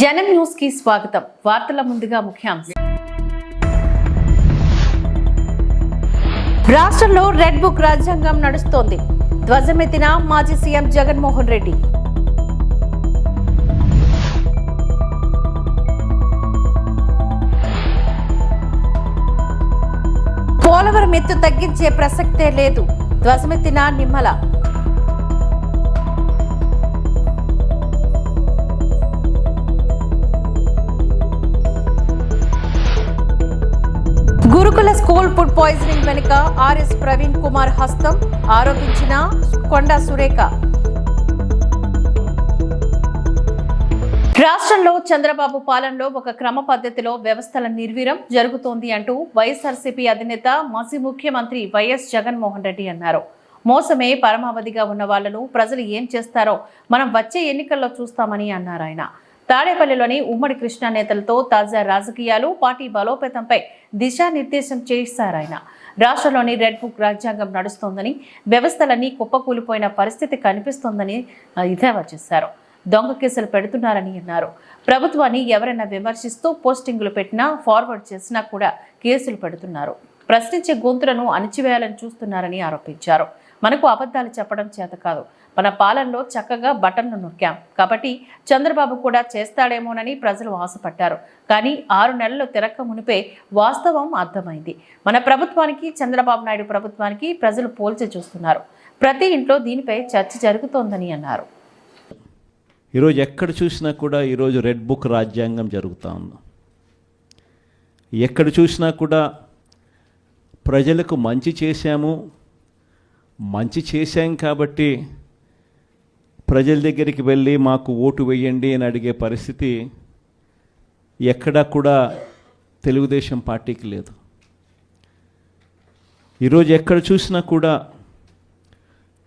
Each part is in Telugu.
జనం న్యూస్కి స్వాగతం. వార్తల ముందుగా ముఖ్యాంశం. రాష్ట్రంలో రెడ్ బుక్ రాజ్యాంగం నడుస్తోంది. ధ్వజమెత్తిన మాజీ సీఎం జగన్మోహన్ రెడ్డి. పోలవరం ఎత్తు తగ్గించే ప్రసక్తే లేదు. ధ్వజమెత్తిన నిమ్మల. గురుకుల స్కూల్ ఫుడ్ పాయిజనింగ్ వెనుక ఆర్ఎస్ ప్రవీణ్ కుమార్ హస్తం ఆరోపించిన కొండా సురేఖ. రాష్ట్రంలో చంద్రబాబు పాలనలో ఒక క్రమ పద్ధతిలో వ్యవస్థల నిర్వీరం జరుగుతోంది అంటూ వైఎస్ఆర్సీపీ అధినేత మాజీ ముఖ్యమంత్రి వైఎస్ జగన్మోహన్ రెడ్డి అన్నారు. మోసమే పరమావధిగా ఉన్న వాళ్ళను ప్రజలు ఏం చేస్తారో మనం వచ్చే ఎన్నికల్లో చూస్తామని అన్నారు ఆయన. తాడేపల్లిలోని ఉమ్మడి కృష్ణా నేతలతో తాజా రాజకీయాలు పార్టీ బలోపేతంపై దిశానిర్దేశం చేశారాయన రాష్ట్రంలోని రెడ్ బుక్ రాజ్యాంగం నడుస్తోందని వ్యవస్థలన్నీ కుప్పకూలిపోయిన పరిస్థితి కనిపిస్తోందని ఇదేవా చేశారు. దొంగ కేసులు పెడుతున్నారని అన్నారు. ప్రభుత్వాన్ని ఎవరైనా విమర్శిస్తూ పోస్టింగులు పెట్టినా ఫార్వర్డ్ చేసినా కూడా కేసులు పెడుతున్నారు. ప్రశ్నించే గొంతులను అణిచివేయాలని చూస్తున్నారని ఆరోపించారు. మనకు అబద్ధాలు చెప్పడం చేత కాదు. మన పాలనలో చక్కగా బటన్ను నొక్కాం. కాబట్టి చంద్రబాబు కూడా చేస్తాడేమోనని ప్రజలు ఆశపడ్డారు. కానీ ఆరు నెలలు తిరక్క మునిపే వాస్తవం అర్థమైంది. మన ప్రభుత్వానికి చంద్రబాబు నాయుడు ప్రభుత్వానికి ప్రజలు పోల్చి చూస్తున్నారు. ప్రతి ఇంట్లో దీనిపై చర్చ జరుగుతోందని అన్నారు. ఈరోజు ఎక్కడ చూసినా కూడా ఈరోజు రెడ్ బుక్ రాజ్యాంగం జరుగుతూ ఉంది. ఎక్కడ చూసినా కూడా ప్రజలకు మంచి చేశాము మంచి చేశాం కాబట్టి ప్రజల దగ్గరికి వెళ్ళి మాకు ఓటు వేయండి అని అడిగే పరిస్థితి ఎక్కడా కూడా తెలుగుదేశం పార్టీకి లేదు. ఈరోజు ఎక్కడ చూసినా కూడా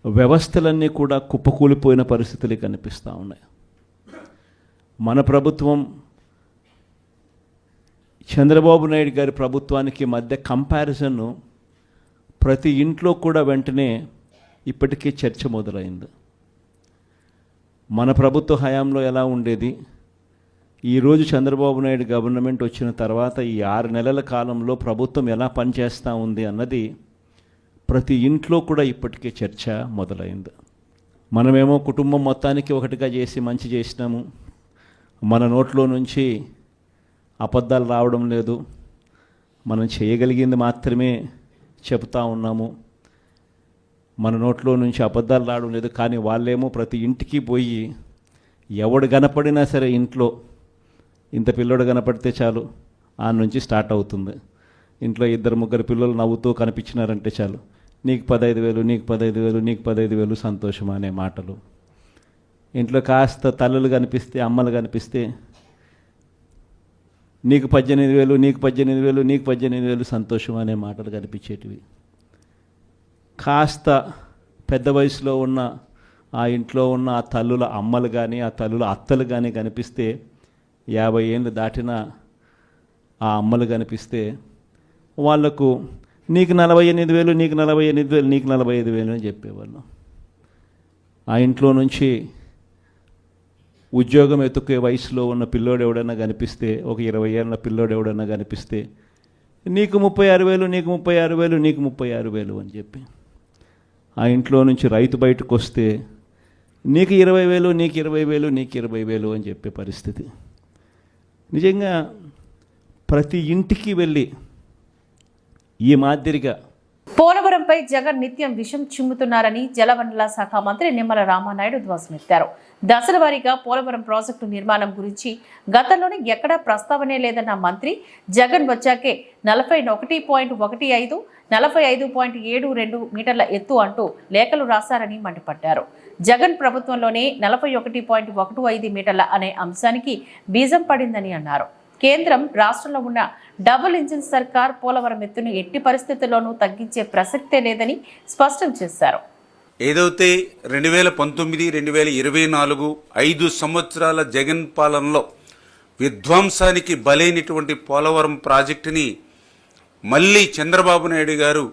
వ్యవస్థలన్నీ కూడా కుప్పకూలిపోయిన పరిస్థితులు కనిపిస్తూ ఉన్నాయి. మన ప్రభుత్వం చంద్రబాబు నాయుడు గారి ప్రభుత్వానికి మధ్య కంపారిజన్ ప్రతి ఇంట్లో కూడా వెంటనే ఇప్పటికే చర్చ మొదలైంది. మన ప్రభుత్వ హయాంలో ఎలా ఉండేది? ఈరోజు చంద్రబాబు నాయుడు గవర్నమెంట్ వచ్చిన తర్వాత ఈ ఆరు నెలల కాలంలో ప్రభుత్వం ఎలా పనిచేస్తూ ఉంది అన్నది ప్రతి ఇంట్లో కూడా ఇప్పటికే చర్చ మొదలైంది. మనమేమో కుటుంబం మొత్తానికి ఒకటిగా చేసి మంచి చేసినాము. మన నోట్లో నుంచి అబద్ధాలు రావడం లేదు. మనం చేయగలిగింది మాత్రమే చెప్తా ఉన్నాము. మన నోట్లో నుంచి అబద్ధాలు రావడం లేదు కానీ వాళ్ళేమో ప్రతి ఇంటికి పోయి ఎవడు కనపడినా సరే ఇంట్లో ఇంత పిల్లోడు కనపడితే చాలు ఆ నుంచి స్టార్ట్ అవుతుంది. ఇంట్లో ఇద్దరు ముగ్గురు పిల్లలు నవ్వుతూ కనిపించినారంటే చాలు నీకు పదహైదు వేలు నీకు పదహైదు వేలు నీకు పదహైదు వేలు సంతోషం అనే మాటలు. ఇంట్లో కాస్త తల్లులు కనిపిస్తే అమ్మలు కనిపిస్తే నీకు పద్దెనిమిది వేలు నీకు పద్దెనిమిది వేలు నీకు పద్దెనిమిది వేలు సంతోషం అనే మాటలు కనిపించేటివి. కాస్త పెద్ద వయసులో ఉన్న ఆ ఇంట్లో ఉన్న ఆ తల్లుల అమ్మలు కానీ ఆ తల్లుల అత్తలు కానీ కనిపిస్తే యాభై ఏళ్ళు దాటిన ఆ అమ్మలు కనిపిస్తే వాళ్ళకు నీకు నలభై ఎనిమిది వేలు నీకు నలభై ఎనిమిది వేలు నీకు నలభై ఐదు వేలు అని చెప్పేవాళ్ళు. ఆ ఇంట్లో నుంచి ఉద్యోగం ఎత్తుకే వయసులో ఉన్న పిల్లోడు ఎవడన్నా కనిపిస్తే ఒక ఇరవై ఏళ్ళ పిల్లోడు ఎవడన్నా కనిపిస్తే నీకు ముప్పై ఆరు వేలు నీకు ముప్పై ఆరు వేలు నీకు ముప్పై ఆరు వేలు అని చెప్పి ఆ ఇంట్లో నుంచి రైతు బయటకు వస్తే నీకు ఇరవై వేలు నీకు ఇరవై వేలు నీకు ఇరవై వేలు అని చెప్పే పరిస్థితి. నిజంగా ప్రతి ఇంటికి వెళ్ళి ఈ మాదిరిగా పోలవరంపై జగన్ నిత్యం విషం చిమ్ముతున్నారని జలవనరుల శాఖ మంత్రి నిమ్మల రామానాయుడు ధ్వసమెత్తారు దశల వారీగా పోలవరం ప్రాజెక్టు నిర్మాణం గురించి గతంలోనే ఎక్కడా ప్రస్తావనే లేదన్న మంత్రి జగన్ వచ్చాకే నలభై ఒకటి పాయింట్ ఒకటి ఐదు నలభై ఐదు పాయింట్ ఏడు రెండు మీటర్ల ఎత్తు అంటూ లేఖలు రాశారని మండిపడ్డారు. జగన్ ప్రభుత్వంలోనే నలభై ఒకటి పాయింట్ ఒకటి ఐదు మీటర్ల అనే అంశానికి బీజం పడిందని అన్నారు. కేంద్రం రాష్ట్రంలో ఉన్న డబుల్ ఇంజిన్ సర్కార్ పోలవరం ఎత్తును ఎట్టి పరిస్థితుల్లోనూ తగ్గించే ప్రసక్తే లేదని స్పష్టం చేశారు. ఏదైతే రెండు వేల పంతొమ్మిది రెండు వేల ఇరవై నాలుగు ఐదు సంవత్సరాల జగన్ పాలనలో విధ్వంసానికి బలైనటువంటి పోలవరం ప్రాజెక్టుని మళ్ళీ చంద్రబాబు నాయుడు గారు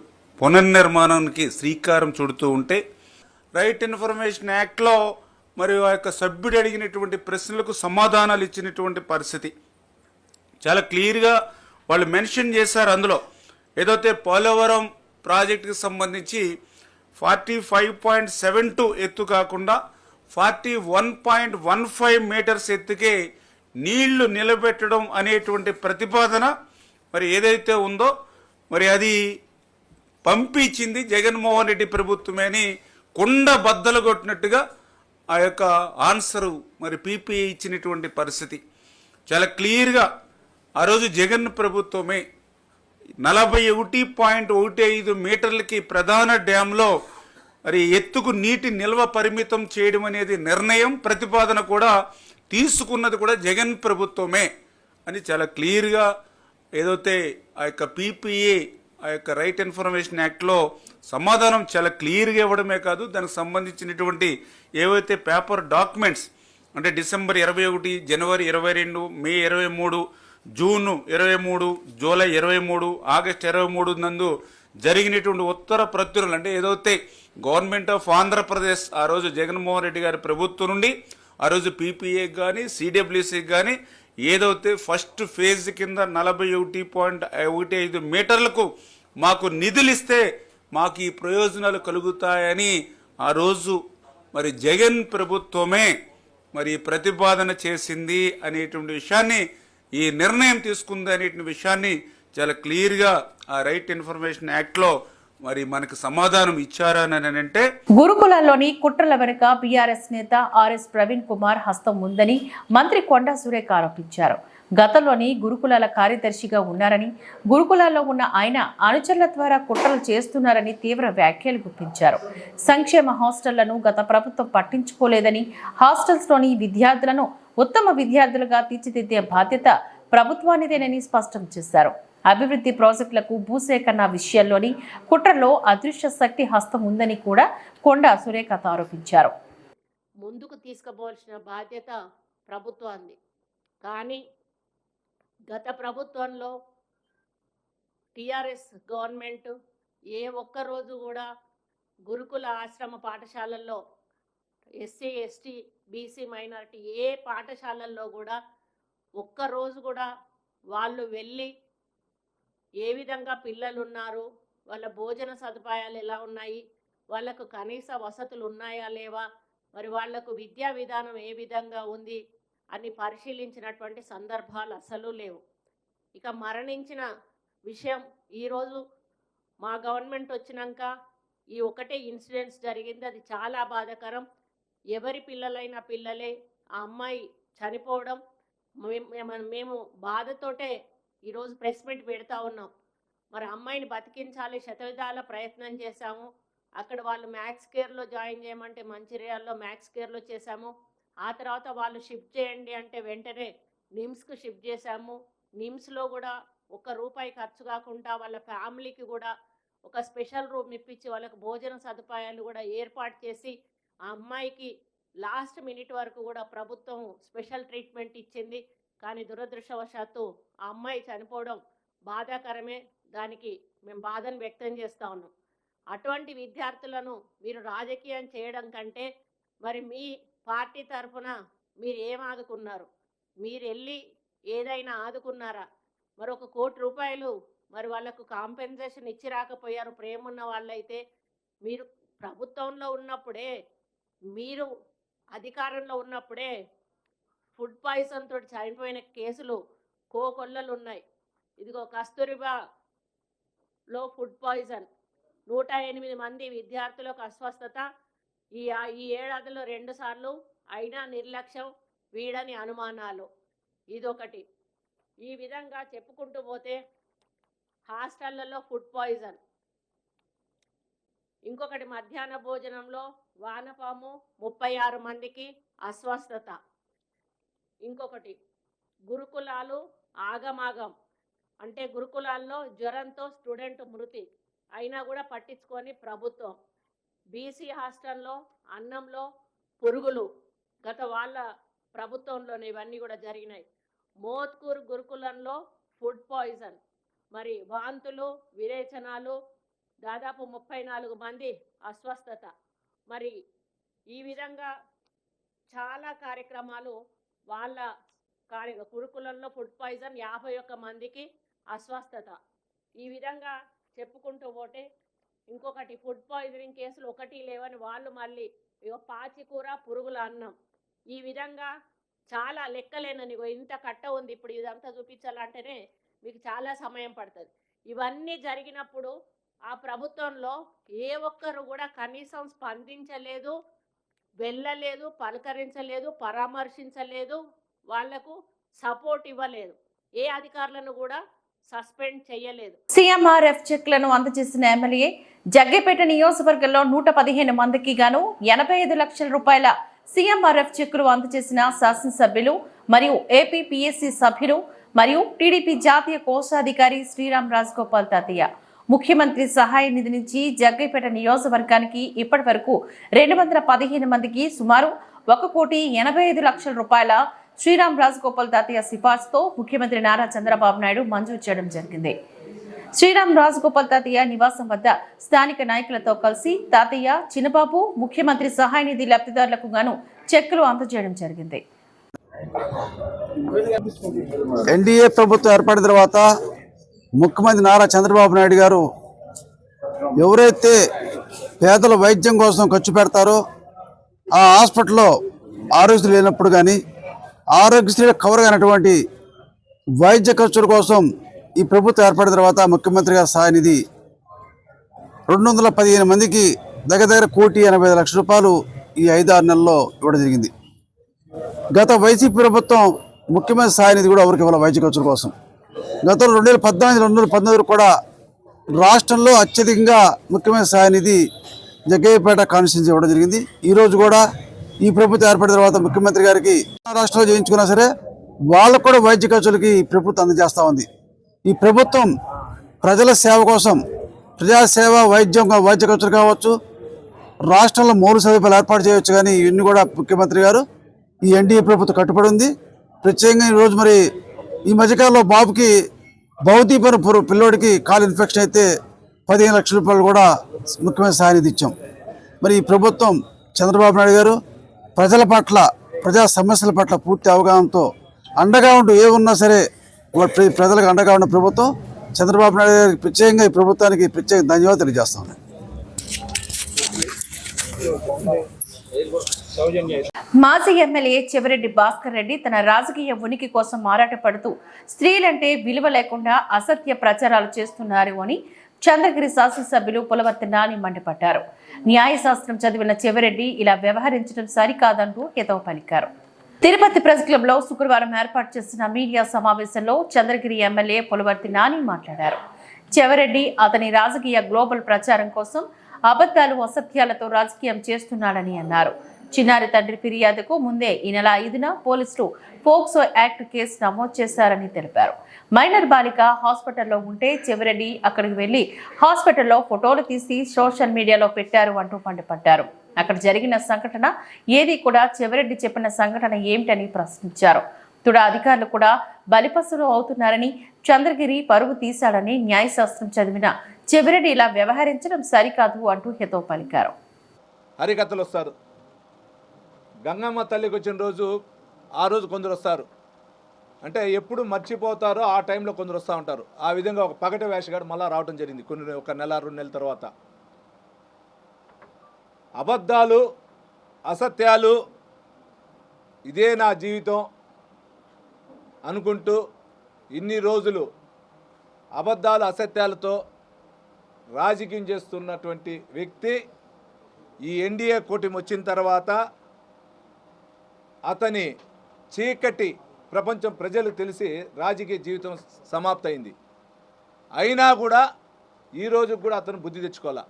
పునర్నిర్మాణానికి శ్రీకారం చుడుతూ ఉంటే రైట్ ఇన్ఫర్మేషన్ యాక్ట్లో మరియు ఆ యొక్క సభ్యుడు అడిగినటువంటి ప్రశ్నలకు సమాధానాలు ఇచ్చినటువంటి పరిస్థితి. చాలా క్లియర్గా వాళ్ళు మెన్షన్ చేశారు అందులో. ఏదైతే పోలవరం ప్రాజెక్టుకి సంబంధించి forty five point seven two ఎత్తు కాకుండా forty one point one five metres ఎత్తుకే నీళ్ళు నిలబెట్టడం అనేటువంటి ప్రతిపాదన మరి ఏదైతే ఉందో మరి అది పంపించింది జగన్మోహన్ రెడ్డి ప్రభుత్వమే అని కుండ బద్దలు కొట్టినట్టుగా ఆ యొక్క ఆన్సరు మరి పీపీఐ ఇచ్చినటువంటి పరిస్థితి. చాలా క్లియర్గా ఆ రోజు జగన్ ప్రభుత్వమే నలభై ఒకటి పాయింట్ ఒకటి ఐదు మీటర్లకి ప్రధాన డ్యాంలో మరి ఎత్తుకు నీటి నిల్వ పరిమితం చేయడం అనేది నిర్ణయం ప్రతిపాదన కూడా తీసుకున్నది కూడా జగన్ ప్రభుత్వమే అని చాలా క్లియర్గా ఏదైతే ఆ యొక్క పీపీఏ ఆ యొక్క రైట్ ఇన్ఫర్మేషన్ యాక్ట్లో సమాధానం చాలా క్లియర్గా ఇవ్వడమే కాదు దానికి సంబంధించినటువంటి ఏవైతే పేపర్ డాక్యుమెంట్స్ అంటే డిసెంబర్ ఇరవై ఒకటి జనవరి ఇరవై రెండు మే ఇరవై మూడు జూన్ ఇరవై మూడు జూలై ఇరవై మూడు ఆగస్ట్ ఇరవై మూడు నందు జరిగినటువంటి ఉత్తర ప్రత్యులు అంటే ఏదైతే గవర్నమెంట్ ఆఫ్ ఆంధ్రప్రదేశ్ ఆ రోజు జగన్మోహన్ రెడ్డి గారి ప్రభుత్వం నుండి ఆ రోజు పీపీఏకి కానీ సిడబ్ల్యూసీకి కానీ ఏదైతే ఫస్ట్ ఫేజ్ కింద నలభై ఒకటి పాయింట్ ఒకటి ఐదు మీటర్లకు మాకు నిధులు ఇస్తే మాకు ఈ ప్రయోజనాలు కలుగుతాయని ఆ రోజు మరి జగన్ ప్రభుత్వమే మరి ప్రతిపాదన చేసింది అనేటువంటి విషయాన్ని ఈ నిర్ణయం తీసుకుంది అనేటువంటి విషయాన్ని చాలా క్లియర్గా ఆ రైట్ ఇన్ఫర్మేషన్ యాక్ట్లో మరి మనకు సమాధానం ఇచ్చారని అంటే గురుకులంలోని కుట్రల వెనుక బీఆర్ఎస్ నేత ఆర్ఎస్ ప్రవీణ్ కుమార్ హస్తం ఉందని మంత్రి కొండా సురేఖ ఆరోపించారు. గతంలోని గురుకులాల కార్యదర్శిగా ఉన్నారని గురుకులాల్లో ఉన్న ఆయన అనుచరుల ద్వారా కుట్రలు చేస్తున్నారని తీవ్ర వ్యాఖ్యలు గుప్పించారు. సంక్షేమ హాస్టళ్ళను గత ప్రభుత్వం పట్టించుకోలేదని హాస్టల్స్లోని విద్యార్థులను ఉత్తమ విద్యార్థులుగా తీర్చిదిద్దే బాధ్యత ప్రభుత్వానిదేనని స్పష్టం చేశారు. అభివృద్ధి ప్రాజెక్టులకు భూసేకరణ విషయంలోని కుట్రలో అదృశ్య శక్తి హస్తం ఉందని కూడా కొండ సురేఖత ఆరోపించారు. ముందుకు తీసుకోవాల్సిన బాధ్యత ప్రభుత్వాన్ని కానీ గత ప్రభుత్వంలో టిఆర్ఎస్ గవర్నమెంట్ ఏ ఒక్క రోజు కూడా గురుకుల ఆశ్రమ పాఠశాలల్లో ఎస్సీ ఎస్టీ బీసీ మైనారిటీ ఏ పాఠశాలల్లో కూడా ఒక్క రోజు కూడా వాళ్ళు వెళ్ళి ఏ విధంగా పిల్లలు ఉన్నారు వాళ్ళ భోజన సదుపాయాలు ఎలా ఉన్నాయి? వాళ్ళకు కనీస వసతులు ఉన్నాయా లేవా? మరి వాళ్ళకు విద్యా విధానం ఏ విధంగా ఉంది? అని పరిశీలించినటువంటి సందర్భాలు అసలు లేవు. ఇక మరణించిన విషయం ఈరోజు మా గవర్నమెంట్ వచ్చినాక ఈ ఒకటే ఇన్సిడెంట్స్ జరిగింది. అది చాలా బాధాకరం. ఎవరి పిల్లలైనా పిల్లలే ఆ అమ్మాయి చనిపోవడం మేము- మేము బాధతోటే ఈరోజు ప్రెస్ మీట్ పెడతా ఉన్నాం. మరి అమ్మాయిని బతికించాలి శతవిధాల ప్రయత్నం చేశాము. అక్కడ వాళ్ళు మ్యాథ్స్ కేర్లో జాయిన్ చేయమంటే మంచిర్యాల్లో మ్యాథ్స్ కేర్లో చేశాము. ఆ తర్వాత వాళ్ళు షిఫ్ట్ చేయండి అంటే వెంటనే నిమ్స్కు షిఫ్ట్ చేశాము. నిమ్స్లో కూడా ఒక్క రూపాయి ఖర్చు కాకుండా వాళ్ళ ఫ్యామిలీకి కూడా ఒక స్పెషల్ రూమ్ ఇప్పించి వాళ్ళకి భోజన సదుపాయాలు కూడా ఏర్పాటు చేసి ఆ అమ్మాయికి లాస్ట్ మినిట్ వరకు కూడా ప్రభుత్వం స్పెషల్ ట్రీట్మెంట్ ఇచ్చింది. కానీ దురదృష్టవశాత్తు ఆ అమ్మాయి చనిపోవడం బాధాకరమే. దానికి మేము బాధను వ్యక్తం చేస్తూ ఉన్నాం. అటువంటి విద్యార్థులను మీరు రాజకీయం చేయడం కంటే మరి మీ పార్టీ తరఫున మీరు ఏం ఆదుకున్నారు? మీరు వెళ్ళి ఏదైనా ఆదుకున్నారా? మరి ఒక కోటి రూపాయలు మరి వాళ్ళకు కాంపెన్సేషన్ ఇచ్చి రాకపోయారు ప్రేమ ఉన్న వాళ్ళైతే మీరు ప్రభుత్వంలో ఉన్నప్పుడే మీరు అధికారంలో ఉన్నప్పుడే ఫుడ్ పాయిజన్ తోటి చనిపోయిన కేసులు కోకొల్లలు ఉన్నాయి ఇదిగో కస్తూరిబాలో ఫుడ్ పాయిజన్. నూట ఎనిమిది మంది విద్యార్థులకు అస్వస్థత. ఈ ఈ ఏడాదిలో రెండుసార్లు అయినా నిర్లక్ష్యం వీడని అనుమానాలు. ఇదొకటి. ఈ విధంగా చెప్పుకుంటూ పోతే హాస్టళ్ళలో ఫుడ్ పాయిజన్. ఇంకొకటి మధ్యాహ్న భోజనంలో వానపాము ముప్పై ఆరు మందికి అస్వస్థత. ఇంకొకటి గురుకులాలు ఆగమాగం. అంటే గురుకులాల్లో జ్వరంతో స్టూడెంట్ మృతి అయినా కూడా పట్టించుకొని ప్రభుత్వం. బీసీ హాస్టల్లో అన్నంలో పురుగులు గత వాళ్ళ ప్రభుత్వంలోనే ఇవన్నీ కూడా జరిగినాయి. మోత్కూర్ గురుకులంలో ఫుడ్ పాయిజన్. మరి వాంతులు విరేచనాలు దాదాపు ముప్పై నాలుగు మంది అస్వస్థత. మరి ఈ విధంగా చాలా కార్యక్రమాలు వాళ్ళ కార్య కురుకులల్లో ఫుడ్ పాయిజన్ యాభై ఒక్క మందికి అస్వస్థత. ఈ విధంగా చెప్పుకుంటూ పోతే ఇంకొకటి ఫుడ్ పాయిజనింగ్ కేసులు ఒకటి లేవని వాళ్ళు మళ్ళీ ఇగో పాచికూర పురుగుల అన్నం. ఈ విధంగా చాలా లెక్కలేనని ఇంత కట్ట ఉంది ఇప్పుడు ఇదంతా చూపించాలంటేనే మీకు చాలా సమయం పడుతుంది. ఇవన్నీ జరిగినప్పుడు ఆ ప్రభుత్వంలో ఏ ఒక్కరు కూడా కనీసం స్పందించలేదు వెళ్ళలేదు పలకరించలేదు పరామర్శించలేదు వాళ్ళకు సపోర్ట్ ఇవ్వలేదు. ఏ అధికారులను కూడా సస్పెండ్ చేయలేదు సీఎంఆర్ఎఫ్ చెక్లను అందజేసిన ఎమ్మెల్యే జగ్గేపేట నియోజకవర్గంలో నూట పదిహేను మందికి గాను ఎనభై ఐదు లక్షల రూపాయల సీఎంఆర్ఎఫ్ చెక్కులు అందజేసిన శాసనసభ్యులు మరియు ఏపీ పిఎస్సి సభ్యులు మరియు టీడీపీ జాతీయ కోశాధికారి శ్రీరామ్ రాజగోపాల్ తాతయ్య. ముఖ్యమంత్రి సహాయ నిధి నుంచి జగ్గైపేట నియోజకవర్గానికి ఇప్పటి వరకు రెండు వందల పదిహేను మందికి సుమారు ఒక కోటి ఎనభై ఐదు లక్షల రూపాయల శ్రీరామ్ రాజగోపాల్ తాతయ్య సిఫార్సుతో ముఖ్యమంత్రి నారా చంద్రబాబు నాయుడు మంజూరు చేయడం జరిగింది. శ్రీరామ్ రాజగోపాల్ తాతయ్య నివాసం వద్ద స్థానిక నాయకులతో కలిసి తాతయ్య చిన్నబాబు ముఖ్యమంత్రి సహాయ నిధి లబ్ధిదారులకు గాను చెక్కులు అందజేయడం జరిగింది. ఎన్డీఏ ప్రభుత్వం ఏర్పడిన తర్వాత ముఖ్యమంత్రి నారా చంద్రబాబు నాయుడు గారు ఎవరైతే పేదల వైద్యం కోసం ఖర్చు పెడతారో ఆ హాస్పిటల్లో ఆరోగ్యశ్రీ లేనప్పుడు కానీ ఆరోగ్యశ్రీ కవర్ కానటువంటి వైద్య ఖర్చుల కోసం ఈ ప్రభుత్వం ఏర్పడిన తర్వాత ముఖ్యమంత్రి గారి సహాయనిధి రెండు వందల పదిహేను మందికి దగ్గర దగ్గర కోటి ఎనభై ఐదు లక్షల రూపాయలు ఈ ఐదారు నెలల్లో ఇవ్వడం జరిగింది. గత వైసీపీ ప్రభుత్వం ముఖ్యమైన సహాయనిధి కూడా ఎవరికి ఇవ్వాలి వైద్య ఖర్చుల కోసం. గత రెండు వేల పద్నాలుగు రెండు వేల పంతొమ్మిది కూడా రాష్ట్రంలో అత్యధికంగా ముఖ్యమైన సహాయ నిధి జగ్గయ్యపేట కాన్స్టిట్యూన్సీ ఇవ్వడం జరిగింది. ఈరోజు కూడా ఈ ప్రభుత్వం ఏర్పడిన తర్వాత ముఖ్యమంత్రి గారికి రాష్ట్రంలో చేయించుకున్నా సరే వాళ్ళకు కూడా వైద్య ఖర్చులకి ప్రభుత్వం అందజేస్తూ ఉంది. ఈ ప్రభుత్వం ప్రజల సేవ కోసం ప్రజాసేవ వైద్యం వైద్య ఖర్చులు కావచ్చు రాష్ట్రంలో మూడు సదుపాయాలు ఏర్పాటు చేయవచ్చు కానీ ఇవన్నీ కూడా ముఖ్యమంత్రి గారు ఈ ఎన్డీఏ ప్రభుత్వం కట్టుబడి ఉంది. ప్రత్యేకంగా ఈరోజు మరి ఈ మధ్యకాలంలో బాబుకి భౌతీపన పిల్లోడికి కాలు ఇన్ఫెక్షన్ అయితే పదిహేను లక్షల రూపాయలు కూడా ముఖ్యమైన సహాయం ఇచ్చాం. మరి ఈ ప్రభుత్వం చంద్రబాబు నాయుడు గారు ప్రజల పట్ల ప్రజా సమస్యల పట్ల పూర్తి అవగాహనతో అండగా ఉంటూ ఏ ఉన్నా సరే ప్ర- ప్రజలకు అండగా ఉన్న ప్రభుత్వం చంద్రబాబు నాయుడు గారికి ప్రత్యేకంగా ఈ ప్రభుత్వానికి ప్రత్యేక ధన్యవాదాలు తెలియజేస్తా. మాజీ ఎమ్మెల్యే చెవిరెడ్డి భాస్కర్ రెడ్డి తన రాజకీయ ఉనికి కోసం మారాటపడుతూ స్త్రీలంటే విలువ లేకుండా అసత్య ప్రచారాలు చేస్తున్నారు అని చంద్రగిరి శాసనసభ్యులు పులవర్తి నాని మండిపడ్డారు. న్యాయశాస్త్రం చదివిన చెవిరెడ్డి ఇలా వ్యవహరించడం సరికాదంటూ హితవు పలికారు. తిరుపతి ప్రెస్ క్లబ్లో శుక్రవారం ఏర్పాటు చేసిన మీడియా సమావేశంలో చంద్రగిరి ఎమ్మెల్యే పులవర్తి నాని మాట్లాడారు. చెవరెడ్డి అతని రాజకీయ గ్లోబల్ ప్రచారం కోసం అబద్ధాలు అసత్యాలతో రాజకీయం చేస్తున్నాడని అన్నారు. చిన్నారి తండ్రి ఫిర్యాదుకు ముందే ఈ నెల ఐదున పోలీసులు పోక్సో యాక్ట్ కేసు నమోదు చేశారని తెలిపారు. మైనర్ బాలిక హాస్పిటల్లో ఉంటే చెవిరెడ్డి అక్కడికి వెళ్ళి హాస్పిటల్లో ఫోటోలు తీసి సోషల్ మీడియాలో పెట్టారు అంటూ మండిపడ్డారు. అక్కడ జరిగిన సంఘటన ఏది కూడా చెవిరెడ్డి చెప్పిన సంఘటన ఏమిటని ప్రశ్నించారు. తుడ అధికారులు కూడా బలిపసులు అవుతున్నారని చంద్రగిరి పరుగు తీశాడని న్యాయశాస్త్రం చదివిన చెవిరెడ్డి ఇలా వ్యవహరించడం సరికాదు అంటూ హితవు పలికారు. హరికథలు వస్తారు. గంగమ్మ తల్లికి వచ్చిన రోజు ఆ రోజు కొందరు వస్తారు. అంటే ఎప్పుడు మర్చిపోతారో ఆ టైంలో కొందరు వస్తూ ఉంటారు. ఆ విధంగా ఒక పగట వేషగాడు మళ్ళీ రావడం జరిగింది కొన్ని ఒక నెల రెండు నెలల తర్వాత. అబద్ధాలు అసత్యాలు ఇదే నా జీవితం అనుకుంటూ ఇన్ని రోజులు అబద్ధాలు అసత్యాలతో రాజకీయం చేస్తున్నటువంటి వ్యక్తి ఈ ఎన్డీఏ కూటమి వచ్చిన తర్వాత అతని చీకటి ప్రపంచం ప్రజలు తెలిసి రాజకీయ జీవితం సమాప్తయింది. అయినా కూడా ఈ రోజు కూడా అతను బుద్ధి తెచ్చుకోవాలా?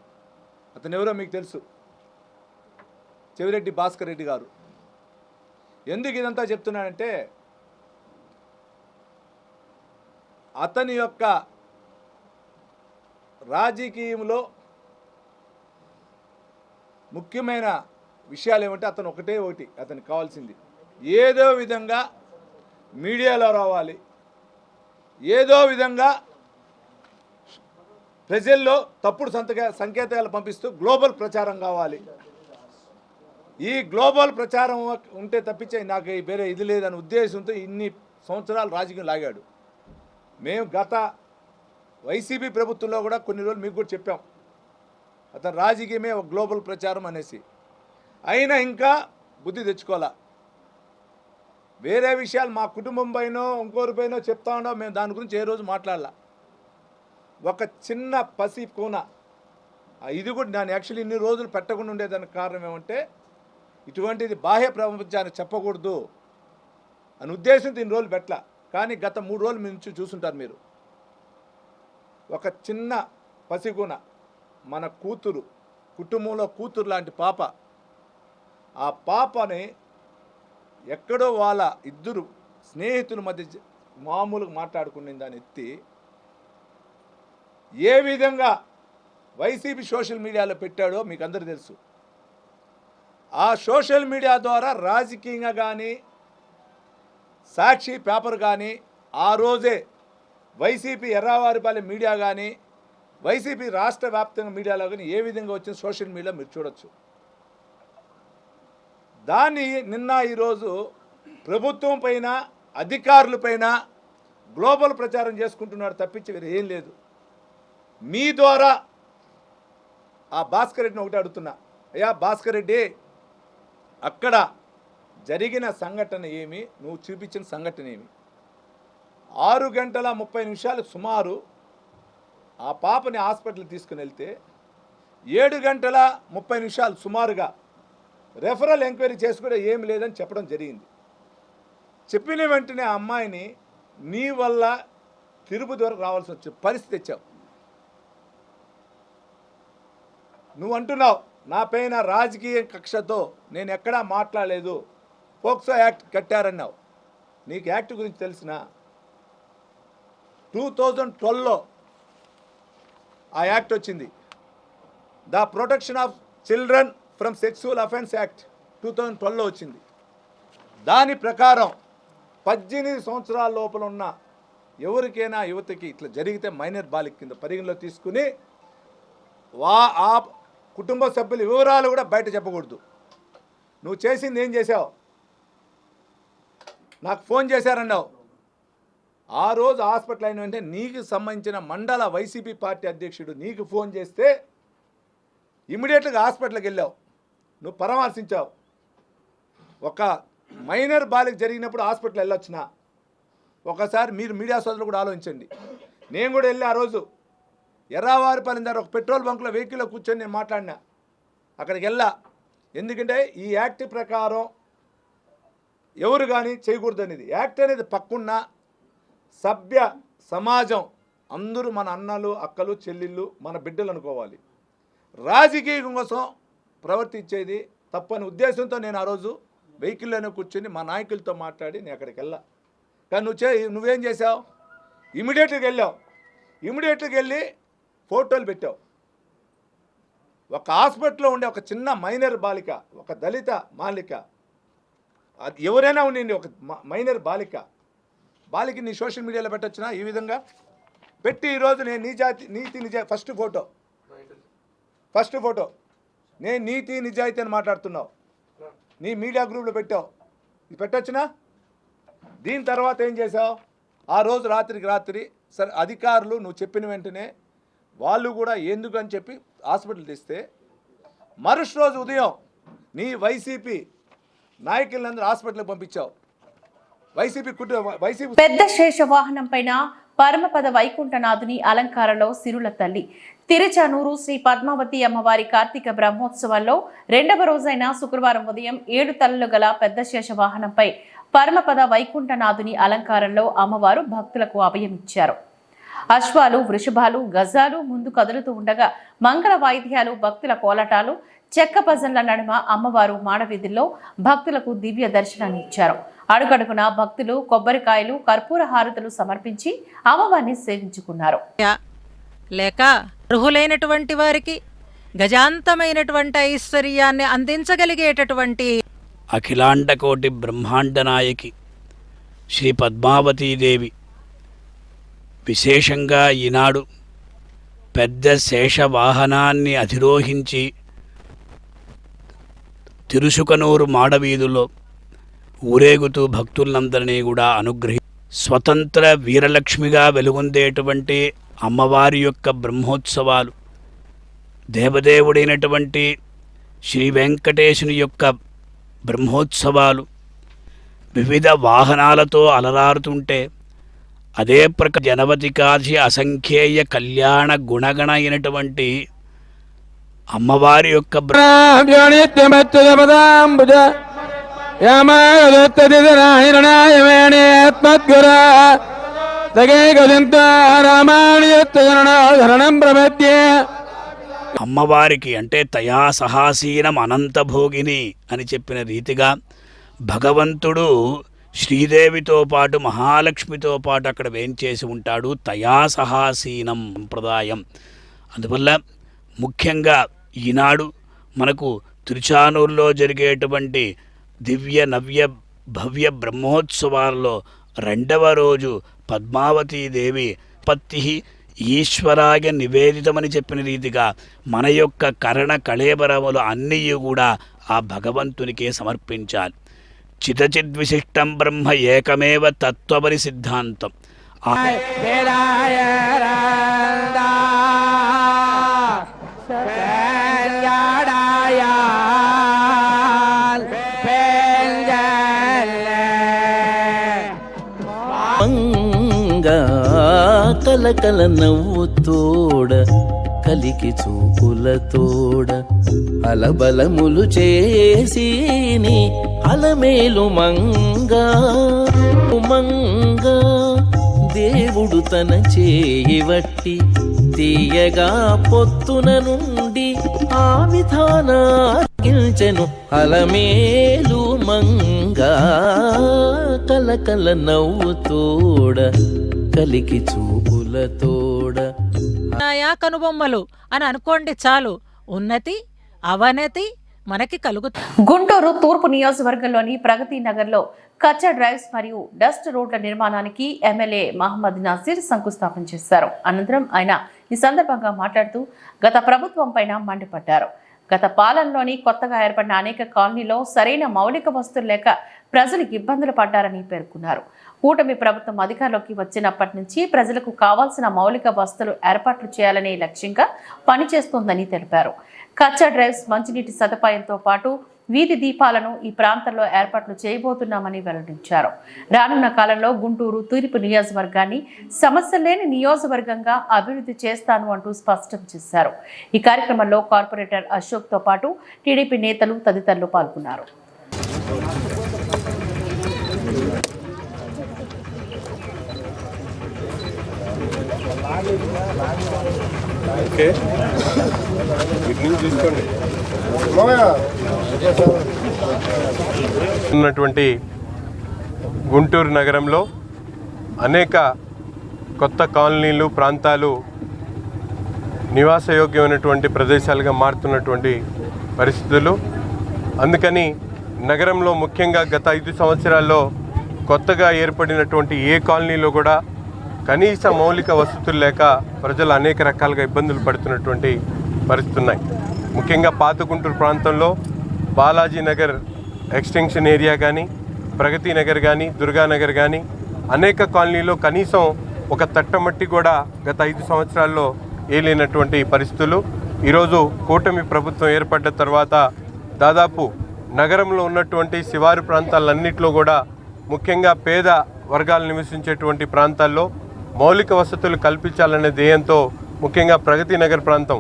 అతను ఎవరో మీకు తెలుసు. చెవిరెడ్డి భాస్కర్ రెడ్డి గారు. ఎందుకు ఇదంతా చెప్తున్నానంటే అతని యొక్క రాజకీయంలో ముఖ్యమైన విషయాలు ఏమంటే అతను ఒకటే ఒకటి అతనికి కావాల్సింది. ఏదో విధంగా మీడియాలో రావాలి. ఏదో విధంగా ప్రజల్లో తప్పుడు సంతక సంకేతాలు పంపిస్తూ గ్లోబల్ ప్రచారం కావాలి. ఈ గ్లోబల్ ప్రచారం ఉంటే తప్పించే నాకు ఈ వేరే ఇది లేదనే ఉద్దేశంతో ఇన్ని సంవత్సరాలు రాజకీయం లాగాడు. మేము గత వైసీపీ ప్రభుత్వంలో కూడా కొన్ని రోజులు మీకు కూడా చెప్పాం. అతను రాజకీయమే ఒక గ్లోబల్ ప్రచారం అనేసి. అయినా ఇంకా బుద్ధి తెచ్చుకోవాలా? వేరే విషయాలు మా కుటుంబం పైనో ఇంకోరి పైనో చెప్తా ఉండో మేము దాని గురించి ఏ రోజు మాట్లాడాల. ఒక చిన్న పసి కూన ఇది కూడా నేను యాక్చువల్లీ ఇన్ని రోజులు పెట్టకుండా ఉండేదానికి కారణం ఏమంటే ఇటువంటిది బాహ్య ప్రపంచానికి చెప్పకూడదు అని ఉద్దేశంతో ఇన్ని రోజులు పెట్టల. కానీ గత మూడు రోజులు నుంచి చూసుంటారు మీరు. ఒక చిన్న పసిగున మన కూతురు కుటుంబంలో కూతురు లాంటి పాప. ఆ పాపని ఎక్కడో వాళ్ళ ఇద్దరు స్నేహితుల మధ్య మామూలుగా మాట్లాడుకునే దాన్ని ఎత్తి ఏ విధంగా వైసీపీ సోషల్ మీడియాలో పెట్టాడో మీకు అందరు తెలుసు. ఆ సోషల్ మీడియా ద్వారా రాజకీయంగా కానీ సాక్షి పేపర్ కానీ ఆ రోజే వైసీపీ ఎర్రావారిపల్లి మీడియా కానీ వైసీపీ రాష్ట్ర వ్యాప్తంగా మీడియాలో కానీ ఏ విధంగా వచ్చిన సోషల్ మీడియా మీరు చూడొచ్చు. దాన్ని నిన్న ఈరోజు ప్రభుత్వం పైన అధికారులపైన గ్లోబల్ ప్రచారం చేసుకుంటున్నాడు తప్పించి వేరే ఏం లేదు. మీ ద్వారా ఆ భాస్కర్ రెడ్డిని ఒకటి అడుగుతున్నా. అయ్యా భాస్కర్ రెడ్డి అక్కడ జరిగిన సంఘటన ఏమి? నువ్వు చూపించిన సంఘటన ఏమి? ఆరు గంటల ముప్పై నిమిషాలు సుమారు ఆ పాపని హాస్పిటల్ తీసుకుని వెళ్తే ఏడు గంటల ముప్పై నిమిషాలు సుమారుగా రెఫరల్ ఎంక్వైరీ చేసుకుంటే ఏం లేదని చెప్పడం జరిగింది. చెప్పిన వెంటనే ఆ అమ్మాయిని నీ వల్ల తిరుపతి వరకు రావాల్సి వచ్చే పరిస్థితి తెచ్చావు. నువ్వు అంటున్నావు నా పైన రాజకీయ కక్షతో నేను ఎక్కడా మాట్లాడలేదు పోక్సో యాక్ట్ కట్టారన్నావు. నీకు యాక్ట్ గురించి తెలిసిన టూ థౌజండ్ ట్వెల్వ్లో ఆ యాక్ట్ వచ్చింది. The protection of children from sexual offence act two thousand ట్వెల్వ్లో వచ్చింది. దాని ప్రకారం పద్దెనిమిది సంవత్సరాల లోపల ఉన్న ఎవరికైనా యువతకి ఇట్లా జరిగితే మైనర్ బాలిక కింద పరిగణలో తీసుకుని వా ఆ కుటుంబ సభ్యుల వివరాలు కూడా బయట చెప్పకూడదు. నువ్వు చేసింది ఏం చేసావు నాకు ఫోన్ చేశారన్నావు. ఆ రోజు హాస్పిటల్ అయిన వెంటనే నీకు సంబంధించిన మండల వైసీపీ పార్టీ అధ్యక్షుడు నీకు ఫోన్ చేస్తే ఇమీడియట్గా హాస్పిటల్కి వెళ్ళావు. నువ్వు పరామర్శించావు. ఒక మైనర్ బాలిక జరిగినప్పుడు హాస్పిటల్ వెళ్ళొచ్చిన ఒకసారి మీరు మీడియా సోదరులు కూడా ఆలోచించండి. నేను కూడా వెళ్ళి ఆ రోజు ఎర్రావారిపల్లి దగ్గర ఒక పెట్రోల్ బంక్లో వెహికల్లో కూర్చొని నేను మాట్లాడినా. అక్కడికి వెళ్ళా. ఎందుకంటే ఈ యాక్ట్ ప్రకారం ఎవరు కానీ చేయకూడదు అనేది యాక్ట్ అనేది పక్కున్న సభ్య సమాజం. అందరూ మన అన్నలు అక్కలు చెల్లెళ్ళు మన బిడ్డలు అనుకోవాలి. రాజకీయం కోసం ప్రవర్తించేది తప్పని ఉద్దేశంతో నేను ఆ రోజు వెహికల్లోనే కూర్చొని మా నాయకులతో మాట్లాడి నేను అక్కడికి వెళ్ళా. కానీ నువ్వు చే నువ్వేం చేసావు ఇమీడియట్గా వెళ్ళావు. ఇమీడియట్గా వెళ్ళి ఫోటోలు పెట్టావు. ఒక హాస్పిటల్లో ఉండే ఒక చిన్న మైనర్ బాలిక ఒక దళిత బాలిక అది ఎవరైనా ఉండండి ఒక మ- మైనర్ బాలిక. బాలిక నీ సోషల్ మీడియాలో పెట్టొచ్చునా ఈ విధంగా? పెట్టి ఈరోజు నేను నీ జాతి నీతి నిజా ఫస్ట్ ఫోటో. First photo. నేను నీతి నిజాయితీ అని మాట్లాడుతున్నావు. నీ మీడియా గ్రూప్లో పెట్టావు. ఇది పెట్టొచ్చునా? దీని తర్వాత ఏం చేసావు ఆ రోజు రాత్రికి రాత్రి సరే అధికారులు నువ్వు చెప్పిన వెంటనే వాళ్ళు కూడా ఎందుకు అని చెప్పి హాస్పిటల్ తెస్తే మరుసటి రోజు ఉదయం నీ వైసీపీ నాయకులందరూ హాస్పిటల్కి పంపించావు. వైసీపీ కుటుంబ వైసీపీ పెద్ద శేష వాహనం పైన పరమపద వైకుంఠనాథుని అలంకారంలో సిరుల తల్లి. తిరుచానూరు శ్రీ పద్మావతి అమ్మవారి కార్తీక బ్రహ్మోత్సవాల్లో రెండవ రోజైన శుక్రవారం ఉదయం ఏడు తలలు గల పెద్ద శేష వాహనంపై పరమపద వైకుంఠనాథుని అలంకారంలో అమ్మవారు భక్తులకు అభయమిచ్చారు అశ్వాలు వృషభాలు గజాలు ముందు కదులుతూ ఉండగా మంగళ వాయిద్యాలు భక్తుల కోలాటాలు చెక్క భజనల నడుమ అమ్మవారు మాడవీధుల్లో భక్తులకు దివ్య దర్శనాన్ని ఇచ్చారు. అడుగడుగున భక్తులు కొబ్బరికాయలు కర్పూర హారతులు సమర్పించి అమ్మవారిని సేవించుకున్నారు. లేక అర్హులైనటువంటి వారికి గజాంతమైనటువంటి ఐశ్వర్యాన్ని అందించగలిగేటటువంటి అఖిలాండకోటి బ్రహ్మాండ నాయకి శ్రీ పద్మావతీదేవి విశేషంగా ఈనాడు పెద్ద శేషవాహనాన్ని అధిరోహించి తిరుసుకనూరు మాడవీధులో ఊరేగుతూ భక్తులందరినీ కూడా అనుగ్రహి స్వతంత్ర వీరలక్ష్మిగా వెలుగొందేటువంటి అమ్మవారి యొక్క బ్రహ్మోత్సవాలు. దేవదేవుడైనటువంటి శ్రీ వెంకటేశుని యొక్క బ్రహ్మోత్సవాలు. వివిధ వాహనాలతో అలరారుతుంటే అదే ప్రక జనవతి కాశి అసంఖ్యేయ కళ్యాణ గుణగణ అయినటువంటి అమ్మవారి యొక్క బ్రహ్మ అమ్మవారికి అంటే తయా సహాసీనం అనంతభోగిని అని చెప్పిన రీతిగా భగవంతుడు శ్రీదేవితో పాటు మహాలక్ష్మితో పాటు అక్కడ వేంచేసి ఉంటాడు? తయా సహాసీనం సంప్రదాయం. అందువల్ల ముఖ్యంగా ఈనాడు మనకు తిరుచానూరులో జరిగేటువంటి దివ్య నవ్య భవ్య బ్రహ్మోత్సవాల్లో రెండవ రోజు పద్మావతీదేవి పత్తి ఈశ్వరాయ నివేదితమని చెప్పిన రీతిగా మన యొక్క కరణ కళేబరములు అన్నీ కూడా ఆ భగవంతునికే సమర్పించాలి. చితచిద్విశిష్టం బ్రహ్మ ఏకమేవ తత్వపరి సిద్ధాంతం. కలకల నవ్వు తోడ కలికి చూపుల తోడ. అలబలములు చేసి నీ అలమేలు మంగా మంగా. దేవుడు తన చేయి వట్టి తీయగా పొత్తున నుండి ఆ విధాన కిల్చెను అలమేలు మంగా కలకల నవ్వు తోడ కలికి చూపులతోడ ఉన్నాయా కనుబొమ్మలు? అని అనుకోండి చాలు. ఉన్నతి అవనతి మనకి కలుగుతుంది గుంటూరు తూర్పు నియోజకవర్గంలోని ప్రగతి నగర్లో కచ్చా డ్రైవ్స్ మరియు డస్ట్ రోడ్ల నిర్మాణానికి ఎమ్మెల్యే మహమ్మద్ నాసిర్ శంకుస్థాపన చేశారు. అనంతరం ఆయన ఈ సందర్భంగా మాట్లాడుతూ గత ప్రభుత్వం పైన మండిపడ్డారు. గత పాలనలోని కొత్తగా ఏర్పడిన అనేక కాలనీలో సరైన మౌలిక వస్తువులు లేక ప్రజలు ఇబ్బందులు పడ్డారని పేర్కొన్నారు. కూటమి ప్రభుత్వం అధికారంలోకి వచ్చినప్పటి నుంచి ప్రజలకు కావాల్సిన మౌలిక వస్తువులు ఏర్పాట్లు చేయాలనే లక్ష్యంగా పనిచేస్తోందని తెలిపారు. కచ్చా డ్రైవ్స్ మంచినీటి సదుపాయంతో పాటు వీధి దీపాలను ఈ ప్రాంతంలో ఏర్పాట్లు చేయబోతున్నామని వెల్లడించారు. రానున్న కాలంలో గుంటూరు తూర్పు నియోజకవర్గాన్ని సమస్య లేని నియోజకవర్గంగా అభివృద్ధి చేస్తాను అంటూ స్పష్టం చేశారు. ఈ కార్యక్రమంలో కార్పొరేటర్ అశోక్తో పాటు టీడీపీ నేతలు తదితరులు పాల్గొన్నారు. ఉన్నటువంటి గుంటూరు నగరంలో అనేక కొత్త కాలనీలు ప్రాంతాలు నివాసయోగ్యమైనటువంటి ప్రదేశాలుగా మారుతున్నటువంటి పరిస్థితులు. అందుకని నగరంలో ముఖ్యంగా గత ఐదు సంవత్సరాల్లో కొత్తగా ఏర్పడినటువంటి ఏ కాలనీలో కూడా కనీస మౌలిక వసతులు లేక ప్రజలు అనేక రకాలుగా ఇబ్బందులు పడుతున్నటువంటి పరిస్థితున్నాయి ముఖ్యంగా పాత గుంటూరు ప్రాంతంలో బాలాజీ నగర్ ఎక్స్టెన్షన్ ఏరియా కానీ ప్రగతి నగర్ కానీ దుర్గానగర్ కానీ అనేక కాలనీలో కనీసం ఒక తట్టమట్టి కూడా గత ఐదు సంవత్సరాల్లో ఏలేనటువంటి పరిస్థితులు. ఈరోజు కూటమి ప్రభుత్వం ఏర్పడ్డ తర్వాత దాదాపు నగరంలో ఉన్నటువంటి శివారు ప్రాంతాలన్నింటిలో కూడా ముఖ్యంగా పేద వర్గాలు నివసించేటువంటి ప్రాంతాల్లో మౌలిక వసతులు కల్పించాలనే ధ్యేయంతో ముఖ్యంగా ప్రగతి నగర్ ప్రాంతం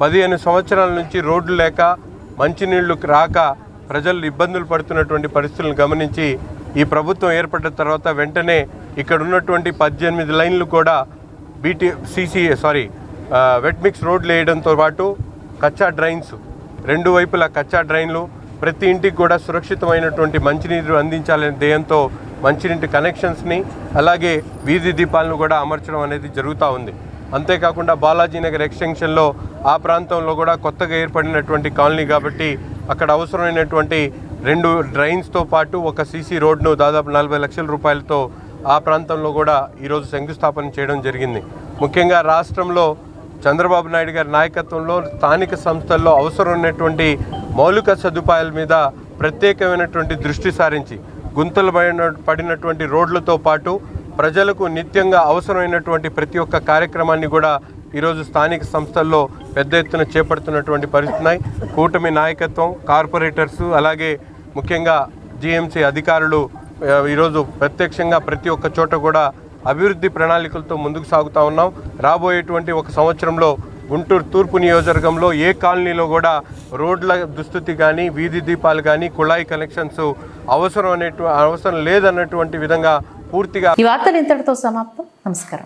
పదిహేను సంవత్సరాల నుంచి రోడ్లు లేక మంచినీళ్ళు రాక ప్రజలు ఇబ్బందులు పడుతున్నటువంటి పరిస్థితులను గమనించి ఈ ప్రభుత్వం ఏర్పడిన తర్వాత వెంటనే ఇక్కడ ఉన్నటువంటి పద్దెనిమిది లైన్లు కూడా BT CC sorry wet mix రోడ్లు వేయడంతో పాటు కచ్చా డ్రైన్స్ రెండు వైపులా కచ్చా డ్రైన్లు ప్రతి ఇంటికి కూడా సురక్షితమైనటువంటి మంచినీరు అందించాలనే ధ్యేయంతో మంచినీటి కనెక్షన్స్ని అలాగే వీధి దీపాలను కూడా అమర్చడం అనేది జరుగుతూ ఉంది. అంతేకాకుండా బాలాజీ నగర్ ఎక్స్టెన్షన్లో ఆ ప్రాంతంలో కూడా కొత్తగా ఏర్పడినటువంటి కాలనీ కాబట్టి అక్కడ అవసరమైనటువంటి రెండు డ్రైన్స్తో పాటు ఒక సీసీ రోడ్ను దాదాపు నలభై లక్షల రూపాయలతో ఆ ప్రాంతంలో కూడా ఈరోజు శంకుస్థాపన చేయడం జరిగింది. ముఖ్యంగా రాష్ట్రంలో చంద్రబాబు నాయుడు గారి నాయకత్వంలో స్థానిక సంస్థల్లో అవసరం ఉన్నటువంటి మౌలిక సదుపాయాల మీద ప్రత్యేకమైనటువంటి దృష్టి సారించి గుంతలు పడిన పడినటువంటి రోడ్లతో పాటు ప్రజలకు నిత్యంగా అవసరమైనటువంటి ప్రతి ఒక్క కార్యక్రమాన్ని కూడా ఈరోజు స్థానిక సంస్థల్లో పెద్ద ఎత్తున చేపడుతున్నటువంటి పరిస్థితున్నాయి కూటమి నాయకత్వం కార్పొరేటర్స్ అలాగే ముఖ్యంగా జిఎంసీ అధికారులు ఈరోజు ప్రత్యక్షంగా ప్రతి ఒక్క చోట కూడా అభివృద్ధి ప్రణాళికలతో ముందుకు సాగుతూ ఉన్నాం. రాబోయేటువంటి ఒక సంవత్సరంలో గుంటూరు తూర్పు నియోజకవర్గంలో ఏ కాలనీలో కూడా రోడ్ల దుస్థితి కానీ వీధి దీపాలు కానీ కుళాయి కనెక్షన్స్ అవసరం అనేటు అవసరం లేదన్నటువంటి విధంగా పూర్తిగా ఈ వార్తలు ఇంతటితో సమాప్తం. నమస్కారం.